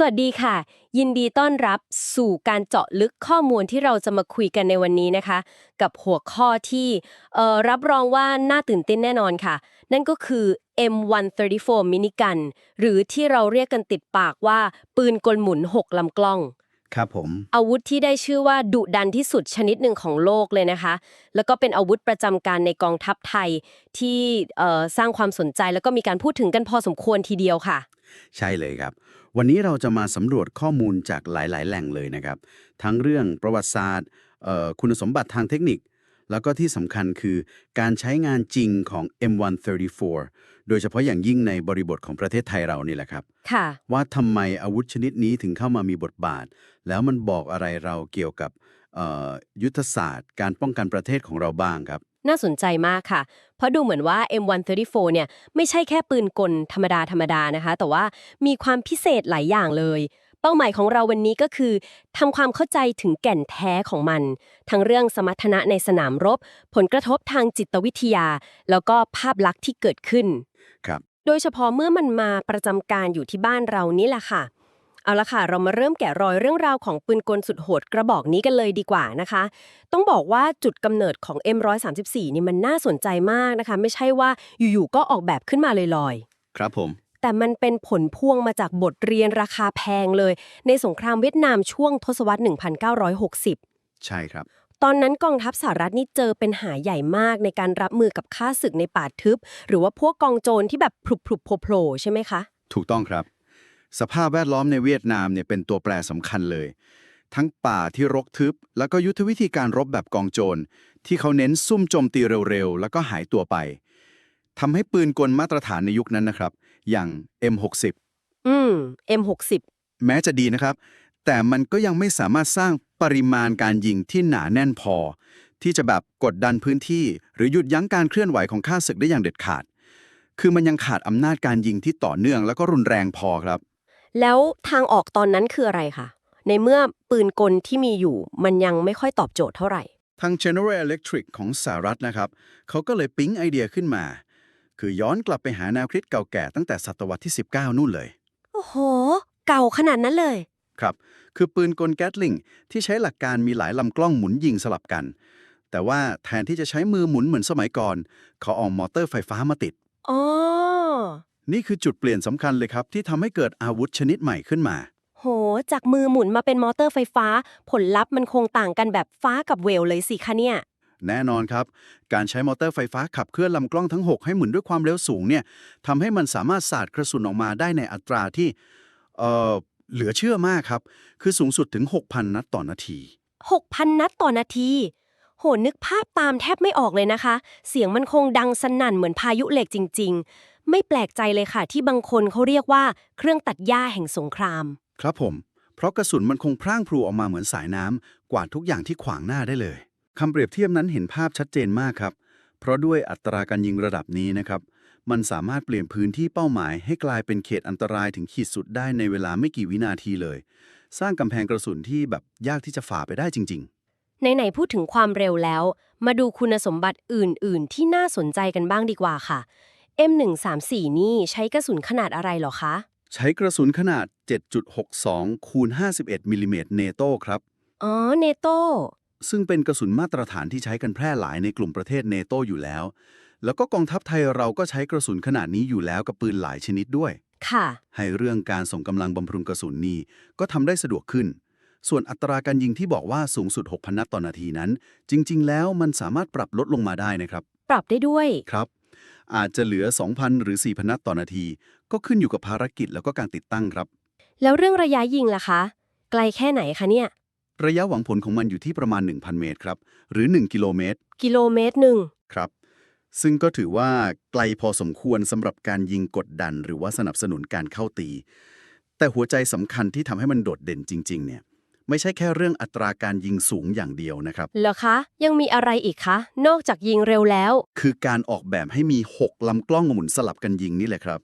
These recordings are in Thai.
สวัสดีค่ะ ยินดีต้อนรับสู่การเจาะลึกข้อมูลที่เราจะมาคุยกันในวันนี้นะคะ กับหัวข้อที่เอ่อรับรองว่าน่าตื่นเต้นแน่นอนค่ะ นั่นก็คือ M134 มินิกัน หรือที่เราเรียกกันติดปากว่า ปืนกลหมุน 6ลำกล้อง ครับผม อาวุธที่ได้ชื่อว่าดุดันที่สุดชนิดหนึ่งของโลกเลยนะคะ แล้วก็เป็นอาวุธประจำการในกองทัพไทยที่เอ่อสร้างความสนใจแล้วก็มีการพูดถึงกันพอสมควรทีเดียวค่ะ ใช่เลยครับ วันนี้เราจะมาสำรวจข้อมูลจากหลาย ๆ แหล่งเลยนะครับ ทั้งเรื่องประวัติศาสตร์เอ่อคุณสมบัติทางเทคนิค แล้วก็ที่สำคัญคือการใช้งานจริงของ M134 โดยเฉพาะอย่างยิ่งในบริบทของประเทศไทยเรานี่แหละครับ ค่ะ ว่าทำไมอาวุธชนิดนี้ถึงเข้ามามีบทบาท แล้วมันบอกอะไรเราเกี่ยวกับเอ่อยุทธศาสตร์ การป้องกันประเทศของเราบ้างครับ น่าสนใจมากค่ะ เพราะดูเหมือนว่า M134 เนี่ยไม่ใช่แค่ปืนกลธรรมดาธรรมดานะคะ แต่ว่ามีความพิเศษหลายอย่างเลย เป้าหมายของเราวันนี้ก็คือทำความเข้าใจถึงแก่นแท้ของมัน ทั้งเรื่องสมรรถนะในสนามรบ ผลกระทบทางจิตวิทยา แล้วก็ภาพลักษณ์ที่เกิดขึ้น ครับ โดยเฉพาะเมื่อมันมาประจำการอยู่ที่บ้านเรานี่แหละค่ะ เอาละค่ะ เรามาเริ่มแกะรอยเรื่องราวของปืนกลสุดโหดกระบอกนี้กันเลยดีกว่านะคะ ต้องบอกว่าจุดกำเนิดของ M134 นี่มันน่าสนใจมากนะคะ ไม่ใช่ว่าอยู่ๆก็ออกแบบขึ้นมาลอยครับผมๆแต่มันเป็นผลพวงมาจากบทเรียนราคาแพงเลย ในสงครามเวียดนามช่วงทศวรรษ 1960 ใช่ครับตอนนั้นกองทัพสหรัฐนี่เจอเป็นหาใหญ่มากในการรับมือกับค่าศึกในป่าทึบ หรือว่าพวกกองโจรที่แบบพลุบๆโผล่ๆใช่ไหมคะ ถูกต้องครับ สภาพแวดล้อมในเวียดนามเนี่ยเป็นตัวแปรสำคัญเลย ทั้งป่าที่รกทึบ แล้วก็ยุทธวิธีการรบแบบกองโจร ที่เขาเน้นซุ่มโจมตีเร็วๆ แล้วก็หายตัวไปทำให้ปืนกลมาตรฐานในยุคนั้นนะครับ อย่าง M60 อืม M60 แม้จะดีนะครับ แต่มันก็ยังไม่สามารถสร้างปริมาณการยิงที่หนาแน่นพอ ที่จะแบบกดดันพื้นที่ หรือหยุดยั้งการเคลื่อนไหวของข้าศึกได้อย่างเด็ดขาด คือมันยังขาดอำนาจการยิงที่ต่อเนื่องแล้วก็รุนแรงพอครับ แล้วทางออกตอนนั้นคืออะไรคะในเมื่อปืนกลที่มีอยู่ มันยังไม่ค่อยตอบโจทย์เท่าไหร่ ทาง General Electric ของสหรัฐนะครับ เขาก็เลยปิ๊งไอเดียขึ้นมา คือย้อนกลับไปหาแนวคิดเก่าแก่ตั้งแต่ศตวรรษที่ 19 นู่นเลย โอ้โห เก่าขนาดนั้นเลย ครับ คือปืนกลแก๊สลิงที่ใช้หลักการมีหลายลำกล้องหมุนยิงสลับกัน แต่ว่าแทนที่จะใช้มือหมุนเหมือนสมัยก่อน เขาเอามอเตอร์ไฟฟ้ามาติด อ๋อ นี่คือจุดเปลี่ยนสำคัญเลยครับ ที่ทำให้เกิดอาวุธชนิดใหม่ขึ้นมา โห จากมือหมุนมาเป็นมอเตอร์ไฟฟ้า ผลลัพธ์มันคงต่างกันแบบฟ้ากับเวลเลยสิคะเนี่ย แน่นอนครับ การใช้มอเตอร์ไฟฟ้าขับเคลื่อนลำกล้องทั้ง 6 ให้หมุนด้วยความเร็วสูงเนี่ยทำให้มันสามารถสาดกระสุนออกมาได้ในอัตราที่เอ่อเหลือเชื่อมากครับ คือสูงสุดถึง 6,000 นัดต่อนาที 6,000 นัดต่อนาที โห นึกภาพตามแทบไม่ออกเลยนะคะ เสียงมันคงดังสนั่นเหมือนพายุเหล็กจริง ๆ ไม่แปลกใจเลยค่ะ ที่บางคนเขาเรียกว่าเครื่องตัดหญ้าแห่งสงคราม ครับผม เพราะกระสุนมันคงพร่างพรูออกมาเหมือนสายน้ำกวาดทุกอย่างที่ขวางหน้าได้เลยคำเปรียบเทียบนั้นเห็นภาพชัดเจนมากครับ เพราะด้วยอัตราการยิงระดับนี้นะครับ มันสามารถเปลี่ยนพื้นที่เป้าหมาย ให้กลายเป็นเขตอันตรายถึงขีดสุดได้ในเวลาไม่กี่วินาทีเลย สร้างกำแพงกระสุนที่แบบยากที่จะฝ่าไปได้จริง ไหนๆพูดถึงความเร็วแล้ว มาดูคุณสมบัติอื่น ๆ ที่น่าสนใจกันบ้างดีกว่าค่ะ M134 นี่ใช้กระสุนขนาดอะไรเหรอคะๆใช้กระสุนขนาด 7.62 คูณ 51มิลลิเมตรเนโตครับ อ๋อ เนโต ซึ่งเป็นกระสุนมาตรฐานที่ใช้กันแพร่หลายในกลุ่มประเทศเนโตอยู่แล้ว แล้วก็กองทัพไทยเราก็ใช้กระสุนขนาดนี้อยู่แล้วกับปืนหลายชนิดด้วย ค่ะ ให้เรื่องการส่งกำลังบำรุงกระสุนนี้ก็ทำได้สะดวกขึ้น ส่วนอัตราการยิงที่บอกว่าสูงสุด 6,000 นัดต่อนาทีนั้น จริง ๆ แล้วมันสามารถปรับลดลงมาได้นะครับ ปรับได้ด้วย ครับ อาจจะเหลือ 2,000 หรือ 4,000 นัดต่อนาที ก็ขึ้นอยู่กับภารกิจแล้วก็การติดตั้งครับ แล้วเรื่องระยะยิงล่ะคะ ไกลแค่ไหนคะเนี่ย ระยะหวังผลของมันอยู่ที่ประมาณ 1,000 เมตรครับ หรือ 1 กิโลเมตร กิโลเมตรหนึ่งครับ ซึ่งก็ถือว่าไกลพอสมควรสำหรับการยิงกดดัน หรือว่าสนับสนุนการเข้าตี แต่หัวใจสำคัญที่ทำให้มันโดดเด่นจริง ๆ เนี่ย ไม่ใช่แค่เรื่องอัตราการยิงสูงอย่างเดียวนะครับ เหรอคะ ยังมีอะไรอีกคะ นอกจากยิงเร็วแล้ว คือการออกแบบให้มี 6 ลำกล้องหมุนสลับกันยิงนี่แหละครับ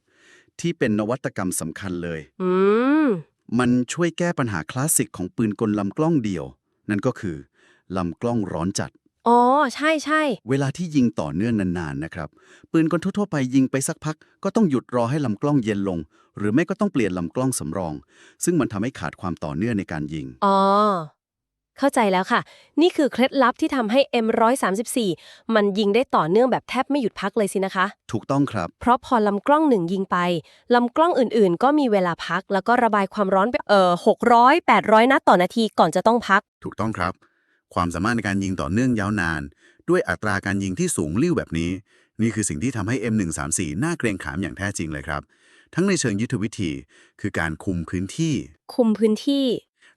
ที่เป็นนวัตกรรมสำคัญเลย อืม มันช่วยแก้ปัญหาคลาสสิกของปืนกลลำกล้องเดียว นั่นก็คือลำกล้องร้อนจัด อ๋อ ใช่ใช่ เวลาที่ยิงต่อเนื่องนานๆนะครับ ปืนกลทั่วๆไปยิงไปสักพัก ก็ต้องหยุดรอให้ลำกล้องเย็นลง หรือไม่ก็ต้องเปลี่ยนลำกล้องสำรอง ซึ่งมันทำให้ขาดความต่อเนื่องในการยิง อ๋อ เข้าใจแล้วค่ะ นี่คือเคล็ดลับที่ทำให้ M134 มันยิงได้ต่อเนื่องแบบแทบไม่หยุดพักเลยสินะคะ ถูกต้องครับ เพราะพอลำกล้องหนึ่งยิงไป ลำกล้องอื่นๆ ก็มีเวลาพัก แล้วก็ระบายความร้อนไปเอ่อ600 800 นัดต่อนาทีก่อนจะต้องพัก ถูกต้องครับ ความสามารถในการยิงต่อเนื่องยาวนาน ด้วยอัตราการยิงที่สูงลิ่วแบบนี้ นี่คือสิ่งที่ทำให้ M134 น่าเกรงขามอย่างแท้จริงเลยครับ ทั้งในเชิงยุทธวิธี คือการคุมพื้นที่ คุมพื้นที่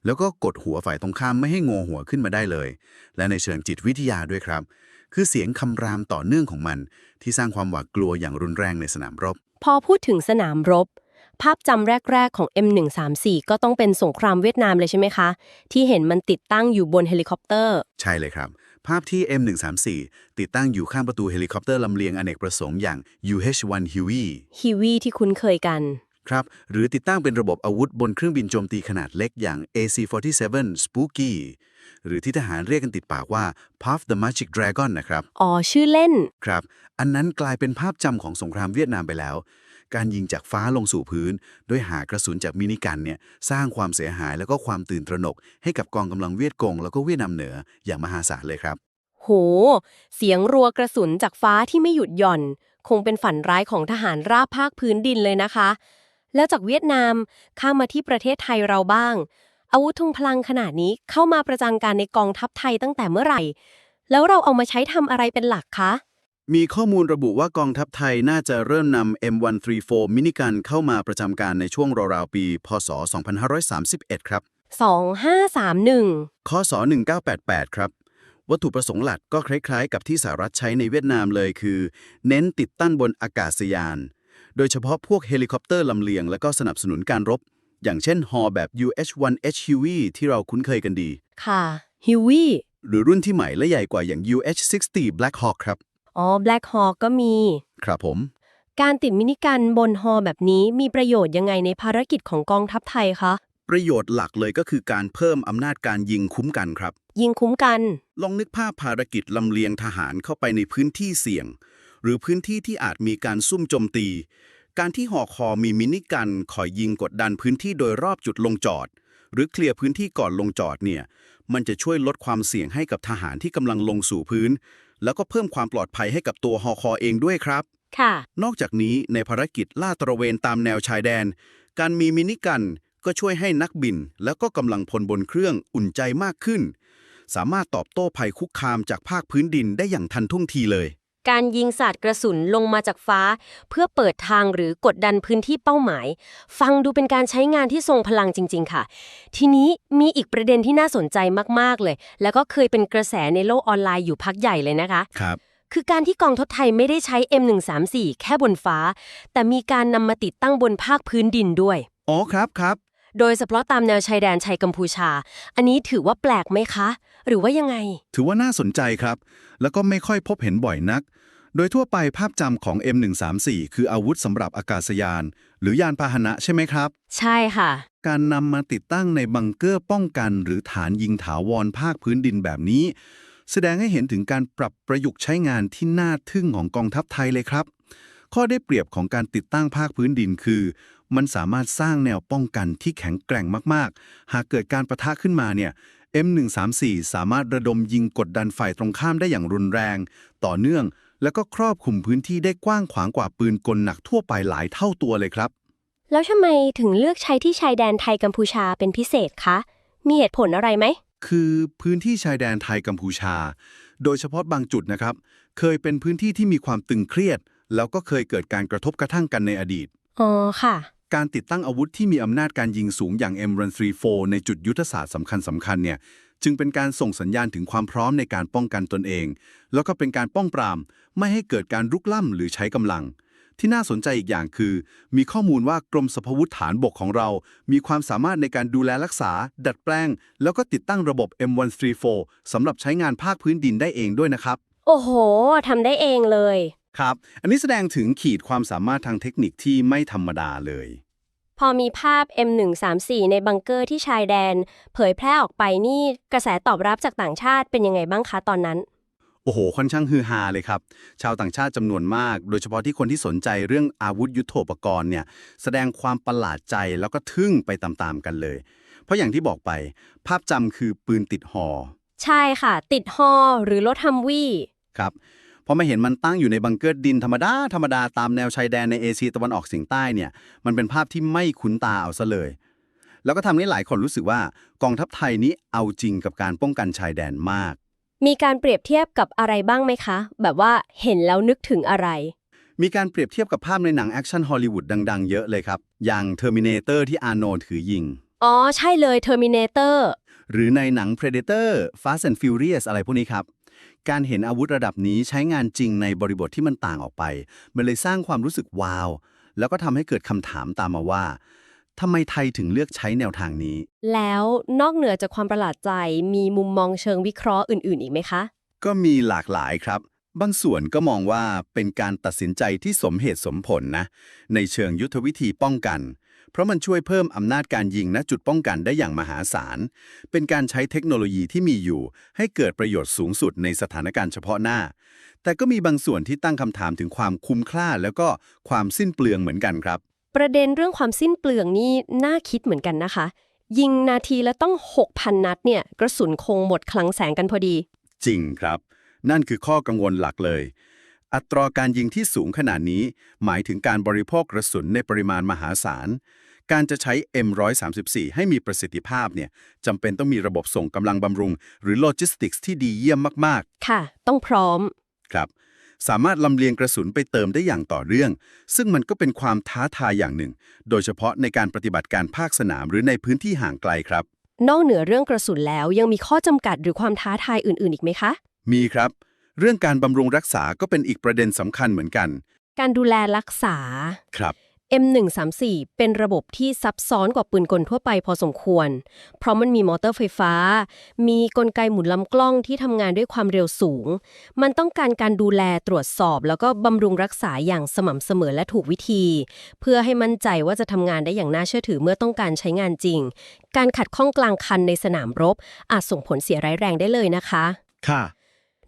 แล้วก็กดหัวฝ่ายตรงข้ามไม่ให้งอหัวขึ้นมาได้เลย และในเชิงจิตวิทยาด้วยครับ คือเสียงคำรามต่อเนื่องของมัน ที่สร้างความหวาดกลัวอย่างรุนแรงในสนามรบ พอพูดถึงสนามรบ ภาพจำแรก ๆ ของ M134 ก็ต้องเป็นสงครามเวียดนามเลยใช่ไหมคะ ที่เห็นมันติดตั้งอยู่บนเฮลิคอปเตอร์ ใช่เลยครับ ภาพที่ M134 ติดตั้งอยู่ข้างประตูเฮลิคอปเตอร์ลำเลียงอเนกประสงค์อย่าง UH-1 Huey ฮิวีที่คุ้นเคยกันครับ หรือติดตั้งเป็นระบบอาวุธบนเครื่องบินโจมตีขนาดเล็กอย่าง AC-47 Spooky หรือที่ทหารเรียกกันติดปากว่า Puff the Magic Dragon นะครับ อ๋อ ชื่อเล่น ครับ อันนั้นกลายเป็นภาพจำของสงครามเวียดนามไปแล้ว การยิงจากฟ้าลงสู่พื้นด้วยหากระสุนจากมินิกันเนี่ยสร้างความเสียหายแล้วก็ความตื่นตระหนก ให้กับกองกำลังเวียดกง แล้วก็เวียดนามเหนืออย่างมหาศาลเลยครับ โห เสียงรัวกระสุนจากฟ้าที่ไม่หยุดหย่อน คงเป็นฝันร้ายของทหารราบภาคพื้นดินเลยนะคะแล้วจากเวียดนามข้ามมาที่ประเทศไทยเราบ้าง อาวุธทงพลังขนาดนี้เข้ามาประจังการในกองทัพไทยตั้งแต่เมื่อไหร่ แล้วเราเอามาใช้ทำอะไรเป็นหลักคะ มีข้อมูลระบุว่ากองทัพไทยน่าจะเริ่มนำ M134 มินิกันเข้ามาประจำการในช่วงราวๆปี พศ 2531 ครับ 2531ข้อศ1988 ครับ วัตถุประสงค์หลักก็คล้ายๆ กับที่สหรัฐใช้ในเวียดนามเลยคือ เน้นติดตั้งบนอากาศยาน โดยเฉพาะพวกเฮลิคอปเตอร์ลำเลียงและก็สนับสนุนการรบ อย่างเช่นฮอแบบ UH-1H Huey ที่เราคุ้นเคยกันดี ค่ะฮิวีหรือรุ่นที่ใหม่และใหญ่กว่าอย่าง UH-60 Black Hawk ครับ อ๋อ Black Hawk ก็มี ครับผม การติดมินิกันบนฮอแบบนี้มีประโยชน์ยังไงในภารกิจของกองทัพไทยคะ ประโยชน์หลักเลยก็คือการเพิ่มอำนาจการยิงคุ้มกันครับ ยิงคุ้มกัน ลองนึกภาพภารกิจลำเลียงทหารเข้าไปในพื้นที่เสี่ยง หรือพื้นที่ที่อาจมีการซุ่มโจมตี การที่หอคอมีมินิกันคอยยิงกดดันพื้นที่โดยรอบจุดลงจอด หรือเคลียร์พื้นที่ก่อนลงจอดเนี่ยมันจะช่วยลดความเสี่ยงให้กับทหารที่กำลังลงสู่พื้น แล้วก็เพิ่มความปลอดภัยให้กับตัวหอคอเองด้วยครับ ค่ะ นอกจากนี้ในภารกิจล่าตระเวนตามแนวชายแดน การมีมินิกันก็ช่วยให้นักบิน แล้วก็กำลังพลบนเครื่องอุ่นใจมากขึ้น สามารถตอบโต้ภัยคุกคามจากภาคพื้นดินได้อย่างทันท่วงทีเลย การยิงสาดกระสุนลงมาจากฟ้า เพื่อเปิดทางหรือกดดันพื้นที่เป้าหมาย ฟังดูเป็นการใช้งานที่ทรงพลังจริง ๆ ค่ะ ทีนี้มีอีกประเด็นที่น่าสนใจมากๆเลย แล้วก็เคยเป็นกระแสในโลกออนไลน์อยู่พักใหญ่เลยนะคะครับคือการที่กองทัพไทยไม่ได้ใช้ M134 แค่บนฟ้า แต่มีการนำมาติดตั้งบนภาคพื้นดินด้วย อ๋อครับครับ โดยเฉพาะตามแนวชายแดนไทยกัมพูชา อันนี้ถือว่าแปลกไหมคะ หรือว่ายังไง ถือว่าน่าสนใจครับ แล้วก็ไม่ค่อยพบเห็นบ่อยนัก โดยทั่วไปภาพจำของ M134 คืออาวุธสำหรับอากาศยาน หรือยานพาหนะใช่ไหมครับ ใช่ค่ะ การนำมาติดตั้งในบังเกอร์ป้องกันหรือฐานยิงถาวรภาคพื้นดินแบบนี้ แสดงให้เห็นถึงการปรับประยุกต์ใช้งานที่น่าทึ่งของกองทัพไทยเลยครับ ข้อได้เปรียบของการติดตั้งภาคพื้นดินคือ มันสามารถสร้างแนวป้องกันที่แข็งแกร่งมาก ๆ หากเกิดการประทะขึ้นมาเนี่ย M134 สามารถระดมยิงกดดันฝ่ายตรงข้ามได้อย่างรุนแรง ต่อเนื่อง แล้วก็ครอบคลุมพื้นที่ได้กว้างขวางกว่าปืนกลหนักทั่วไปหลายเท่าตัวเลยครับ แล้วทำไมถึงเลือกใช้ที่ชายแดนไทยกัมพูชาเป็นพิเศษคะ มีเหตุผลอะไรไหม คือพื้นที่ชายแดนไทยกัมพูชา โดยเฉพาะบางจุดนะครับ เคยเป็นพื้นที่ที่มีความตึงเครียด แล้วก็เคยเกิดการกระทบกระทั่งกันในอดีต อ๋อค่ะ การติดตั้งอาวุธที่มีอำนาจการยิงสูงอย่าง M134 ในจุดยุทธศาสตร์สำคัญสำคัญเนี่ยจึงเป็นการส่งสัญญาณถึงความพร้อมในการป้องกันตนเอง แล้วก็เป็นการป้องปราม ไม่ให้เกิดการรุกล้ำหรือใช้กำลัง ที่น่าสนใจอีกอย่างคือ มีข้อมูลว่ากรมสภวุธฐานบกของเรา มีความสามารถในการดูแลรักษา ดัดแปลง แล้วก็ติดตั้งระบบ M134 สำหรับใช้งานภาคพื้นดินได้เองด้วยนะครับ โอ้โหทำได้เองเลย ครับ อันนี้แสดงถึงขีดความสามารถทางเทคนิคที่ไม่ธรรมดาเลย พอมีภาพ M134 ในบังเกอร์ที่ชายแดน เผยแพร่ออกไปนี่กระแสตอบรับจากต่างชาติเป็นยังไงบ้างคะตอนนั้น โอ้โห ค่อนข้างฮือฮาเลยครับ ชาวต่างชาติจำนวนมาก โดยเฉพาะที่คนที่สนใจเรื่องอาวุธยุโทโธปกรณ์เนี่ย แสดงความประหลาดใจแล้วก็ทึ่งไปตามๆกันเลย เพราะอย่างที่บอกไป ภาพจำคือปืนติดหอ ใช่ค่ะ ติดฮอหรือรถฮัมวี่ครับ พอมาเห็นมันตั้งอยู่ในบังเกอร์ดินธรรมดา ธรรมดาตามแนวชายแดนในเอเชียตะวันออกเฉียงใต้เนี่ย มันเป็นภาพที่ไม่คุ้นตาเอาซะเลย แล้วก็ทำให้หลายคนรู้สึกว่ากองทัพไทยนี้เอาจริงกับการป้องกันชายแดนมาก มีการเปรียบเทียบกับอะไรบ้างไหมคะ แบบว่าเห็นแล้วนึกถึงอะไร มีการเปรียบเทียบกับภาพในหนังแอคชั่นฮอลลีวูดดัง ๆ เยอะเลยครับ อย่าง Terminator ที่อาร์โนลด์ถือยิง อ๋อ ใช่เลย Terminator หรือในหนัง Predator Fast and Furious อะไรพวกนี้ครับ การเห็นอาวุธระดับนี้ใช้งานจริงในบริบทที่มันต่างออกไป มันเลยสร้างความรู้สึกว้าว แล้วก็ทำให้เกิดคำถามตามมาว่าทำไมไทยถึงเลือกใช้แนวทางนี้ แล้วนอกเหนือจากความประหลาดใจมีมุมมองเชิงวิเคราะห์อื่น ๆ อีกไหมคะ ก็มีหลากหลายครับ บางส่วนก็มองว่าเป็นการตัดสินใจที่สมเหตุสมผลนะ ในเชิงยุทธวิธีป้องกัน เพราะมันช่วยเพิ่มอำนาจการยิงณจุดป้องกันได้อย่างมหาศาล เป็นการใช้เทคโนโลยีที่มีอยู่ ให้เกิดประโยชน์สูงสุดในสถานการณ์เฉพาะหน้า แต่ก็มีบางส่วนที่ตั้งคำถามถึงความคุ้มค่าแล้วก็ความสิ้นเปลืองเหมือนกันครับ ประเด็นเรื่องความสิ้นเปลืองนี่น่าคิดเหมือนกันนะคะ ยิงนาทีละต้อง 6,000 นัดเนี่ยกระสุนคงหมดคลังแสงกันพอดี จริงครับ นั่นคือข้อกังวลหลักเลย อัตราการยิงที่สูงขนาดนี้ หมายถึงการบริโภคกระสุนในปริมาณมหาศาล การจะใช้ M134 ให้มีประสิทธิภาพเนี่ยจำเป็นต้องมีระบบส่งกำลังบำรุง หรือโลจิสติกส์ที่ดีเยี่ยมมากค่ะ ต้องพร้อมๆครับ สามารถลำเลียงกระสุนไปเติมได้อย่างต่อเนื่อง ซึ่งมันก็เป็นความท้าทายอย่างหนึ่ง โดยเฉพาะในการปฏิบัติการภาคสนามหรือในพื้นที่ห่างไกลครับ นอกเหนือเรื่องกระสุนแล้วยังมีข้อจำกัดหรือความท้าทายอื่น ๆ อีกไหมคะ มีครับ เรื่องการบำรุงรักษาก็เป็นอีกประเด็นสำคัญเหมือนกัน การดูแลรักษา ครับ M134 เป็นระบบที่ซับซ้อนกว่าปืนกลทั่วไปพอสมควร เพราะมันมีมอเตอร์ไฟฟ้า มีกลไกหมุนลำกล้องที่ทำงานด้วยความเร็วสูง มันต้องการการดูแลตรวจสอบ แล้วก็บำรุงรักษาอย่างสม่ำเสมอและถูกวิธี เพื่อให้มั่นใจว่าจะทำงานได้อย่างน่าเชื่อถือเมื่อต้องการใช้งานจริง การขัดข้องกลางคันในสนามรบ อาจส่งผลเสียร้ายแรงได้เลยนะคะ ค่ะ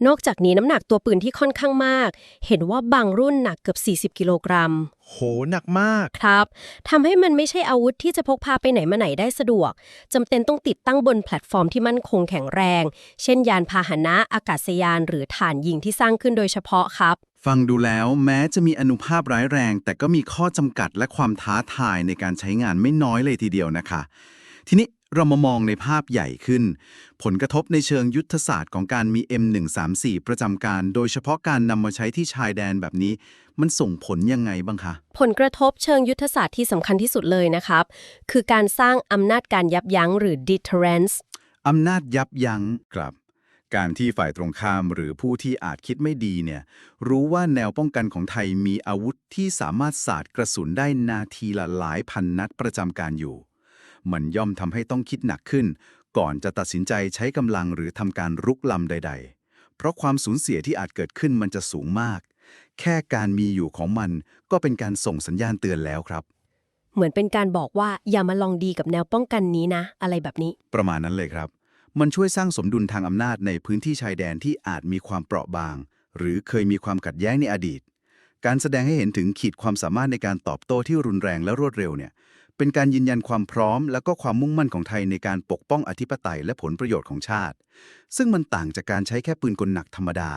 นอกจากนี้น้ำหนักตัวปืนที่ค่อนข้างมาก เห็นว่าบางรุ่นหนักเกือบ 40 กิโลกรัม โห หนักมากครับทำให้มันไม่ใช่อาวุธที่จะพกพาไปไหนมาไหนได้สะดวกจำเป็นต้องติดตั้งบนแพลตฟอร์มที่มั่นคงแข็งแรง เช่นยานพาหนะอากาศยาน หรือฐานยิงที่สร้างขึ้นโดยเฉพาะครับ ฟังดูแล้วแม้จะมีอนุภาพร้ายแรง แต่ก็มีข้อจำกัดและความท้าทายในการใช้งานไม่น้อยเลยทีเดียวนะคะ ทีนี้ เรามามองในภาพใหญ่ขึ้น ผลกระทบในเชิงยุทธศาสตร์ของการมี M134 ประจำการ โดยเฉพาะการนำมาใช้ที่ชายแดนแบบนี้ มันส่งผลยังไงบ้างคะ ผลกระทบเชิงยุทธศาสตร์ที่สำคัญที่สุดเลยนะครับ คือการสร้างอำนาจการยับยั้งหรือ deterrence อำนาจยับยั้งครับการที่ฝ่ายตรงข้ามหรือผู้ที่อาจคิดไม่ดีเนี่ยรู้ว่าแนวป้องกันของไทยมีอาวุธที่สามารถสาดกระสุนได้นาทีละหลายพันนัดประจำการอยู่ มันย่อมทำให้ต้องคิดหนักขึ้น ก่อนจะตัดสินใจใช้กำลังหรือทำการรุกลำใด ๆ เพราะความสูญเสียที่อาจเกิดขึ้นมันจะสูงมาก แค่การมีอยู่ของมันก็เป็นการส่งสัญญาณเตือนแล้วครับ เหมือนเป็นการบอกว่าอย่ามาลองดีกับแนวป้องกันนี้นะ อะไรแบบนี้ ประมาณนั้นเลยครับ มันช่วยสร้างสมดุลทางอำนาจในพื้นที่ชายแดนที่อาจมีความเปราะบาง หรือเคยมีความขัดแย้งในอดีตการแสดงให้เห็นถึงขีดความสามารถในการตอบโต้ที่รุนแรงและรวดเร็วเนี่ย เป็นการยืนยันความพร้อม และก็ความมุ่งมั่นของไทยในการปกป้องอธิปไตยและผลประโยชน์ของชาติ ซึ่งมันต่างจากการใช้แค่ปืนกลหนักธรรมดา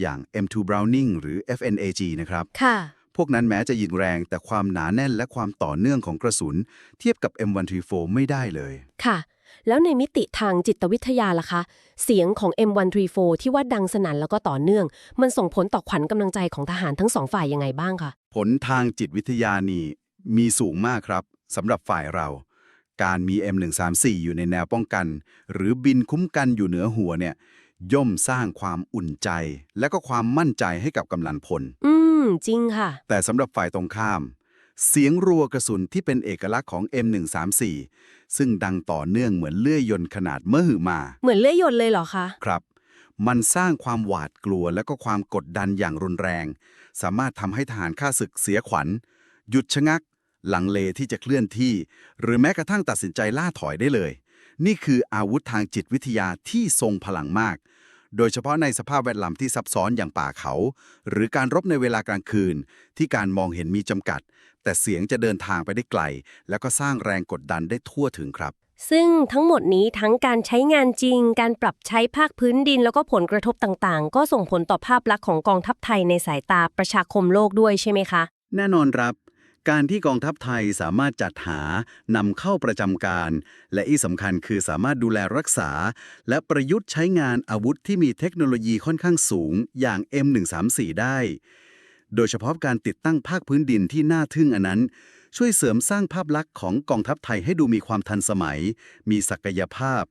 อย่าง M2 Browning หรือ FNAG นะครับ ค่ะ พวกนั้นแม้จะยิงแรงแต่ความหนาแน่นและความต่อเนื่องของกระสุน เทียบกับ M134 ไม่ได้เลย ค่ะ แล้วในมิติทางจิตวิทยาล่ะคะ เสียงของ M134 ที่ว่าดังสนั่นแล้วก็ต่อเนื่อง มันส่งผลต่อขวัญกำลังใจของทหารทั้งสองฝ่ายยังไงบ้างคะ ผลทางจิตวิทยานี่มีสูงมากครับ สำหรับฝ่ายเรา การมี M134 อยู่ในแนวป้องกัน หรือบินคุ้มกันอยู่เหนือหัวเนี่ย ย่อมสร้างความอุ่นใจ และก็ความมั่นใจให้กับกำลังพล อืม จริงค่ะ แต่สำหรับฝ่ายตรงข้าม เสียงรัวกระสุนที่เป็นเอกลักษณ์ของ M134 ซึ่งดังต่อเนื่องเหมือนเลื่อยยนต์ขนาดมหึมา เหมือนเลื่อยยนต์เลยเหรอคะ ครับ มันสร้างความหวาดกลัวและก็ความกดดันอย่างรุนแรง สามารถทำให้ทหารข้าศึกเสียขวัญ หยุดชะงักห ลังเลที่จะเคลื่อนที่ หรือแม้กระทั่งตัดสินใจล่าถอยได้เลย นี่คืออาวุธทางจิตวิทยาที่ทรงพลังมาก โดยเฉพาะในสภาพแวดล้อมที่ซับซ้อนอย่างป่าเขา หรือการรบในเวลากลางคืน ที่การมองเห็นมีจำกัด แต่เสียงจะเดินทางไปได้ไกล แล้วก็สร้างแรงกดดันได้ทั่วถึงครับซึ่งทั้งหมดนี้ทั้งการใช้งานจริง การปรับใช้ภาคพื้นดิน แล้วก็ผลกระทบต่างๆ ก็ส่งผลต่อภาพลักษณ์ของกองทัพไทยในสายตาประชาคมโลกด้วยใช่ไหมคะ แน่นอนครับ การที่กองทัพไทยสามารถจัดหานำเข้าประจำการ และอีกสำคัญคือสามารถดูแลรักษา และประยุทธ์ใช้งานอาวุธที่มีเทคโนโลยีค่อนข้างสูงอย่าง M134 ได้ โดยเฉพาะการติดตั้งภาคพื้นดินที่น่าทึ่งอันนั้น ช่วยเสริมสร้างภาพลักษณ์ของกองทัพไทยให้ดูมีความทันสมัย มีศักยภาพ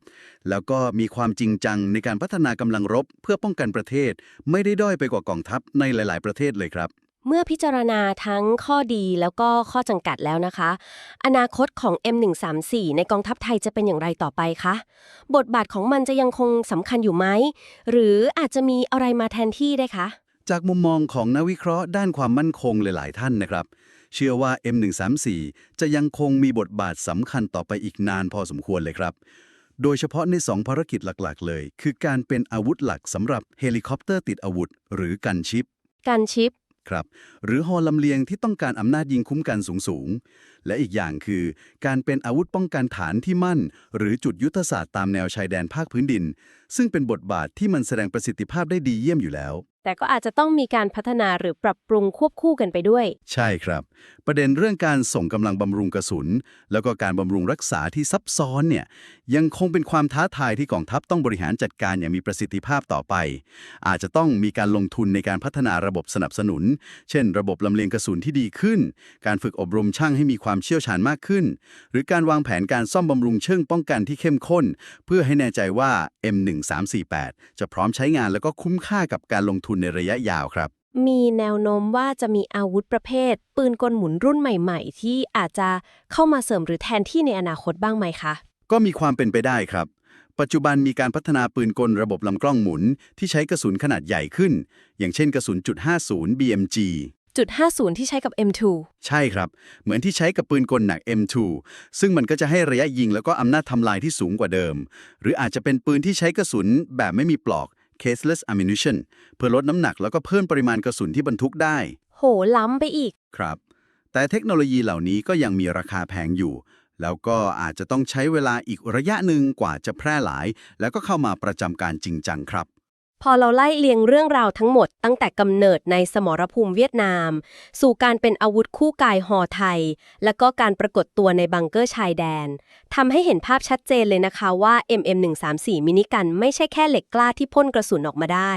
แล้วก็มีความจริงจังในการพัฒนากำลังรบ เพื่อป้องกันประเทศ ไม่ได้ด้อยไปกว่ากองทัพในหลาย ๆ ประเทศเลยครับ เมื่อพิจารณาทั้งข้อดีแล้วก็ข้อจำกัดแล้วนะคะ อนาคตของ M134 ในกองทัพไทยจะเป็นอย่างไรต่อไปคะ บทบาทของมันจะยังคงสำคัญอยู่ไหม หรืออาจจะมีอะไรมาแทนที่ได้คะ จากมุมมองของนักวิเคราะห์ด้านความมั่นคงหลาย ๆ ท่านนะครับ เชื่อว่า M134 จะยังคงมีบทบาทสำคัญต่อไปอีกนานพอสมควรเลยครับโดยเฉพาะใน 2 ภารกิจหลัก ๆ เลย คือการเป็นอาวุธหลักสำหรับเฮลิคอปเตอร์ติดอาวุธ หรือกันชิปการชิป ครับ หรือฮอลำเลียงที่ต้องการอำนาจยิงคุ้มกันสูงๆ และอีกอย่างคือ การเป็นอาวุธป้องกันฐานที่มั่น หรือจุดยุทธศาสตร์ตามแนวชายแดนภาคพื้นดิน ซึ่งเป็นบทบาทที่มันแสดงประสิทธิภาพได้ดีเยี่ยมอยู่แล้ว แต่ก็อาจจะต้องมีการพัฒนาหรือปรับปรุงควบคู่กันไปด้วย ใช่ครับ ประเด็นเรื่องการส่งกำลังบำรุงกระสุน แล้วก็การบำรุงรักษาที่ซับซ้อนเนี่ยยังคงเป็นความท้าทายที่กองทัพต้องบริหารจัดการอย่างมีประสิทธิภาพต่อไป อาจจะต้องมีการลงทุนในการพัฒนาระบบสนับสนุน เช่น ระบบลำเลียงกระสุนที่ดีขึ้น การฝึกอบรมช่างให้มีความเชี่ยวชาญมากขึ้น หรือการวางแผนการซ่อมบำรุงเชิงป้องกันที่เข้มข้น เพื่อให้แน่ใจว่า M1348 จะพร้อมใช้งานแล้วก็คุ้มค่ากับการลงทุนในระยะยาวครับ มีแนวโน้มว่าจะมีอาวุธประเภท ปืนกลหมุนรุ่นใหม่ ๆ ที่อาจจะเข้ามาเสริมหรือแทนที่ในอนาคตบ้างไหมคะ ก็มีความเป็นไปได้ครับ ปัจจุบันมีการพัฒนาปืนกลระบบลำกล้องหมุน ที่ใช้กระสุนขนาดใหญ่ขึ้น อย่างเช่นกระสุนจุด50 BMG จุด50 ที่ใช้กับ M2 ใช่ครับ เหมือนที่ใช้กับปืนกลหนัก M2 ซึ่งมันก็จะให้ระยะยิงแล้วก็อำนาจทำลายที่สูงกว่าเดิม หรืออาจจะเป็นปืนที่ใช้กระสุนแบบไม่มีปลอก caseless ammunition เพื่อลดน้ำหนักแล้วก็เพิ่มปริมาณกระสุนที่บรรทุกได้ โห ล้ำไปอีก ครับ แต่เทคโนโลยีเหล่านี้ก็ยังมีราคาแพงอยู่ แล้วก็อาจจะต้องใช้เวลาอีกระยะหนึ่งกว่าจะแพร่หลาย แล้วก็เข้ามาประจำการจริงจังครับ พอเราไล่เลียงเรื่องราวทั้งหมดตั้งแต่กำเนิดในสมรภูมิเวียดนาม สู่การเป็นอาวุธคู่กายหอไทย แล้วก็การปรากฏตัวในบังเกอร์ชายแดนทำให้เห็นภาพชัดเจนเลยนะคะว่า MM134 มินิกันไม่ใช่แค่เหล็กกล้าที่พ่นกระสุนออกมาได้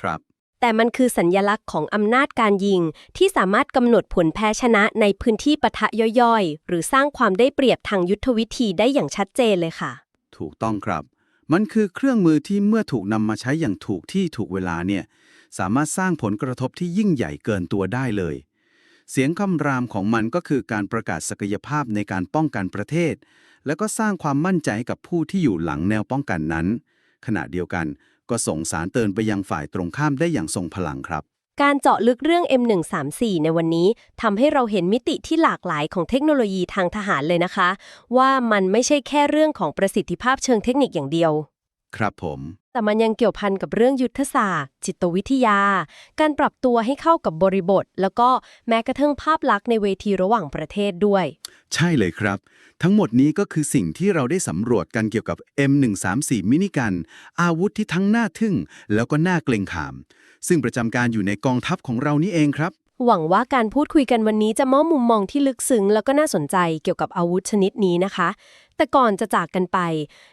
ครับ แต่มันคือสัญญลักษณ์ของอำนาจการยิง ที่สามารถกำหนดผลแพ้ชนะในพื้นที่ปะทะย่อยๆ หรือสร้างความได้เปรียบทางยุทธวิธีได้อย่างชัดเจนเลยค่ะ ถูกต้องครับ มันคือเครื่องมือที่เมื่อถูกนำมาใช้อย่างถูกที่ถูกเวลาเนี่ยสามารถสร้างผลกระทบที่ยิ่งใหญ่เกินตัวได้เลย เสียงคำรามของมันก็คือการประกาศศักยภาพในการป้องกันประเทศ และก็สร้างความมั่นใจกับผู้ที่อยู่หลังแนวป้องกันนั้น ขณะเดียวกันก็ส่งสารเตือนไปยังฝ่ายตรงข้ามได้อย่างทรงพลังครับ การเจาะลึกเรื่อง M134 ในวันนี้ทำให้เราเห็นมิติที่หลากหลายของเทคโนโลยีทางทหารเลยนะคะ ว่ามันไม่ใช่แค่เรื่องของประสิทธิภาพเชิงเทคนิคอย่างเดียว ครับผม แต่มันยังเกี่ยวพันกับเรื่องยุทธศาสตร์ จิตวิทยา การปรับตัวให้เข้ากับบริบท แล้วก็แม้กระทั่งภาพลักษณ์ในเวทีระหว่างประเทศด้วย ใช่เลยครับ ทั้งหมดนี้ก็คือสิ่งที่เราได้สำรวจกันเกี่ยวกับ M134 มินิกัน อาวุธที่ทั้งน่าทึ่ง แล้วก็น่าเกรงขาม ซึ่งประจำการอยู่ในกองทัพของเรานี่เองครับ หวังว่าการพูดคุยกันวันนี้จะมอบมุมมองที่ลึกซึ้งแล้วก็น่าสนใจเกี่ยวกับอาวุธชนิดนี้นะคะ แต่ก่อนจะจากกันไป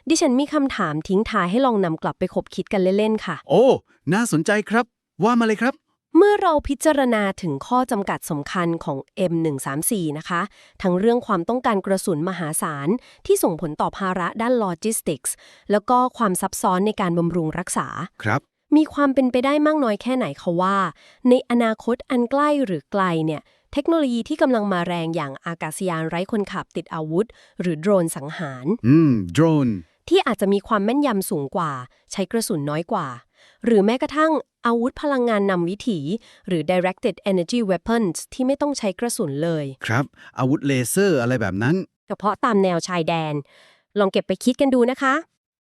ดิฉันมีคำถามทิ้งท้ายให้ลองนำกลับไปคบคิดกันเล่นๆค่ะ โอ้ น่าสนใจครับ ว่ามาเลยครับ เมื่อเราพิจารณาถึงข้อจำกัดสำคัญของ M134 นะคะ ทั้งเรื่องความต้องการกระสุนมหาศาล ที่ส่งผลต่อภาระด้านโลจิสติกส์ แล้วก็ความซับซ้อนในการบำรุงรักษา ครับมีความเป็นไปได้มากน้อยแค่ไหนคะว่า ในอนาคตอันใกล้หรือไกลเนี่ย เทคโนโลยีที่กำลังมาแรงอย่างอากาศยานไร้คนขับติดอาวุธ หรือโดรนสังหาร อืม โดรน ที่อาจจะมีความแม่นยำสูงกว่า ใช้กระสุนน้อยกว่า หรือแม้กระทั่งอาวุธพลังงานนำวิถี หรือ directed energy weapons ที่ไม่ต้องใช้กระสุนเลย ครับ อาวุธเลเซอร์อะไรแบบนั้น เฉพาะตามแนวชายแดน ลองเก็บไปคิดกันดูนะคะ